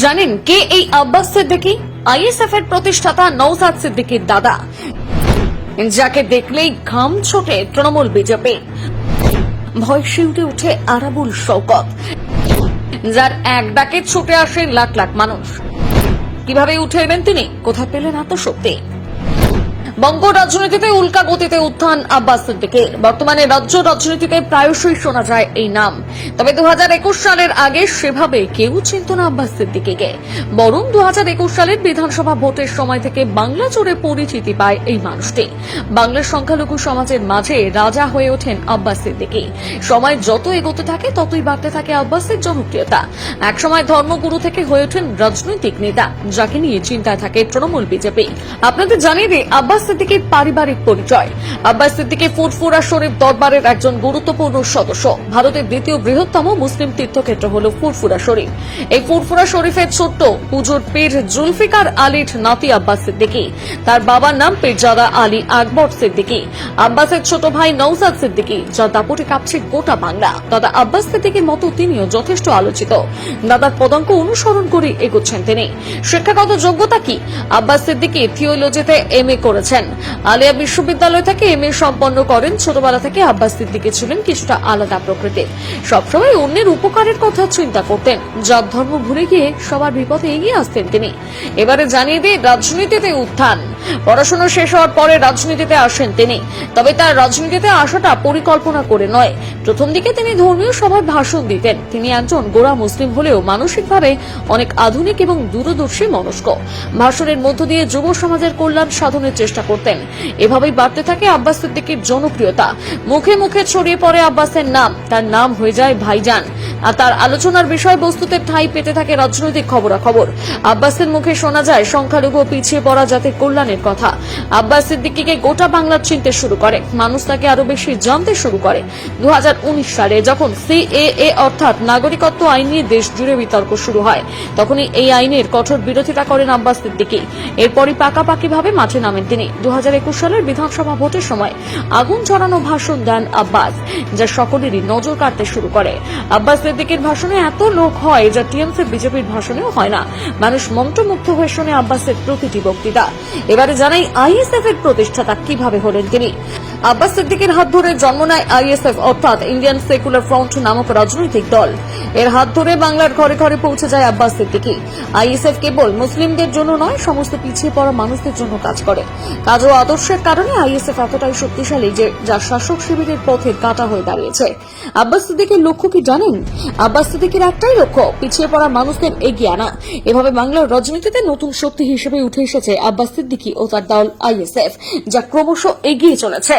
জানেন কে এই আব্বাস সিদ্দিকী? আইএসএফ এর প্রতিষ্ঠাতা নৌসাদ সিদ্দিকীর দাদা। যাকে দেখলেই ঘাম ছোটে তৃণমূল বিজেপি। ভয় শিউটে উঠে আরাবুল শওকত, যার এক ডাকে ছুটে আসেন লাখ লাখ মানুষ। কীভাবে উঠে এলেন তিনি? কোথা পেলেন এত শক্তি? বঙ্গ রাজনীতিতে উল্কা গতিতে উত্থান আব্বাস সিদ্দিকের বর্তমানে রাজ্য রাজনীতিতে প্রায়শই শোনা যায় এই নাম। তবে দু সালের আগে সেভাবে কেউ চিনত না আব্বাস সিদ্দিকিকে বরং দু সালের বিধানসভা ভোটের সময় থেকে বাংলা জুড়ে পরিচিতি পায় এই মানুষটি। বাংলার সংখ্যালঘু সমাজের মাঝে রাজা হয়ে ওঠেন আব্বাস সিদ্দিকী সময় যত এগোতে থাকে, ততই বাড়তে থাকে আব্বাসের জনপ্রিয়তা। একসময় ধর্মগুরু থেকে হয়ে ওঠেন রাজনৈতিক নেতা, যাকে নিয়ে চিন্তায় থাকে তৃণমূল বিজেপি। আপনাদের জানিয়ে দিই, আব্বাস সিদ্দিকীর পারিবারিক পরিচয়। আব্বাস সিদ্দিকী ফুরফুরা শরীফ দরবারের একজন গুরুত্বপূর্ণ সদস্য। ভারতের দ্বিতীয় বৃহত্তম মুসলিম তীর্থক্ষেত্র হল ফুরফুরা শরীফ। এই ফুরফুরা শরীফের ছোট্ট পুজোর পীর জুলফিকার আলীর নাতি আব্বাস সিদ্দিকী। তার বাবার নাম পীরজাদা আলী আকবর সিদ্দিকী। আব্বাসের ছোট ভাই নৌসাদ সিদ্দিকী যার দাপটে কাঁপছে গোটা বাংলা। দাদা আব্বাস মতো তিনিও যথেষ্ট আলোচিত। দাদার পদাঙ্ক অনুসরণ করে এগোচ্ছেন তিনি। শিক্ষাগত যোগ্যতা কি? আব্বাস সিদ্দিকী থিওলজিতে এম এ করেছেন। আলিয়া বিশ্ববিদ্যালয় থেকে এম সম্পন্ন করেন। ছোটবেলা থেকে আব্বাস সিদ্দিকী ছিলেন কিছুটা আলাদা প্রকৃতির। সবসময় অন্যের উপকারের কথা চিন্তা করতেন। জাত ধর্ম ভুলে গিয়ে সবার বিপদে এগিয়ে আসতেন তিনি। এবারে জানিয়ে দিয়ে রাজনীতিতে উত্থান। পড়াশোনা শেষ হওয়ার পরে রাজনীতিতে আসেন তিনি। তবে তার রাজনীতিতে আসাটা পরিকল্পনা করে নয়। প্রথম দিকে তিনি ধর্মীয় সভায় ভাষণ দিতেন। তিনি একজন গোড়া মুসলিম হলেও মানসিকভাবে অনেক আধুনিক এবং দূরদর্শী মনস্ক। ভাষণের মধ্য দিয়ে যুব সমাজের কল্যাণ সাধনের চেষ্টা করতেন। এভাবেই বাড়তে থাকে আব্বাস সিদ্দিকীর জনপ্রিয়তা। মুখে মুখে ছড়িয়ে পড়ে আব্বাসের নাম। তার নাম হয়ে যায় ভাইজান। আর তার আলোচনার বিষয়বস্তুতে ঠাঁই পেতে থাকে রাজনৈতিক খবরাখবর। আব্বাসের মুখে শোনা যায়, সংখ্যালঘু পিছিয়ে পড়া জাতির কল্যাণের কথা। আব্বাস সিদ্দিকীকে গোটা বাংলার চিনতে শুরু করে। মানুষ তাকে আরও বেশি জানতে শুরু করে। দু হাজার উনিশ সালে যখন সিএএ অর্থাৎ নাগরিকত্ব আইন নিয়ে দেশ জুড়ে বিতর্ক শুরু হয়, তখনই এই আইনের কঠোর বিরোধিতা করেন আব্বাস সিদ্দিকী। এরপরই পাকাপাকিভাবে মাঠে নামেন তিনি। দু হাজার একুশ সালের বিধানসভা ভোটের সময় আগুন ছড়ানো ভাষণ দেন আব্বাস, যা সকলেরই নজর কাটতে শুরু করে। আব্বাস সিদ্দিকীর ভাষণে এত লোক হয় যা টিএমসি বিজেপির ভাষণেও হয় না। মানুষ মন্ত্রমুগ্ধ হয়ে শোনে আব্বাসের প্রতিটি বক্তৃতা। এবারে জানাই আইএসএফ এর প্রতিষ্ঠাতা কীভাবে হলেন তিনি। আব্বাস সিদ্দিকের হাত ধরে জন্ম নেয় আইএসএফ, অর্থাৎ ইন্ডিয়ান সেকুলার ফ্রন্ট নামক রাজনৈতিক দল। এর হাত ধরে বাংলার ঘরে ঘরে পৌঁছে যায় আব্বাস সিদ্দিকী আইএসএফ কেবল মুসলিমদের জন্য নয়, সমস্ত পিছিয়ে পড়া মানুষদের জন্য কাজ করে। কাজ ও আদর্শের কারণে আইএসএফ এতটাই শক্তিশালী যে যা শাসক শিবিরের পথে কাটা হয়ে দাঁড়িয়েছে। আব্বাস সিদ্দিকের লক্ষ্য কি জানেন? আব্বাস সিদ্দিকের একটাই লক্ষ্য, পিছিয়ে পড়া মানুষদের এগিয়ে আনা। এভাবে বাংলার রাজনীতিতে নতুন শক্তি হিসেবে উঠে এসেছে আব্বাস সিদ্দিকী ও তার দল আইএসএফ, যা ক্রমশ এগিয়ে চলেছে।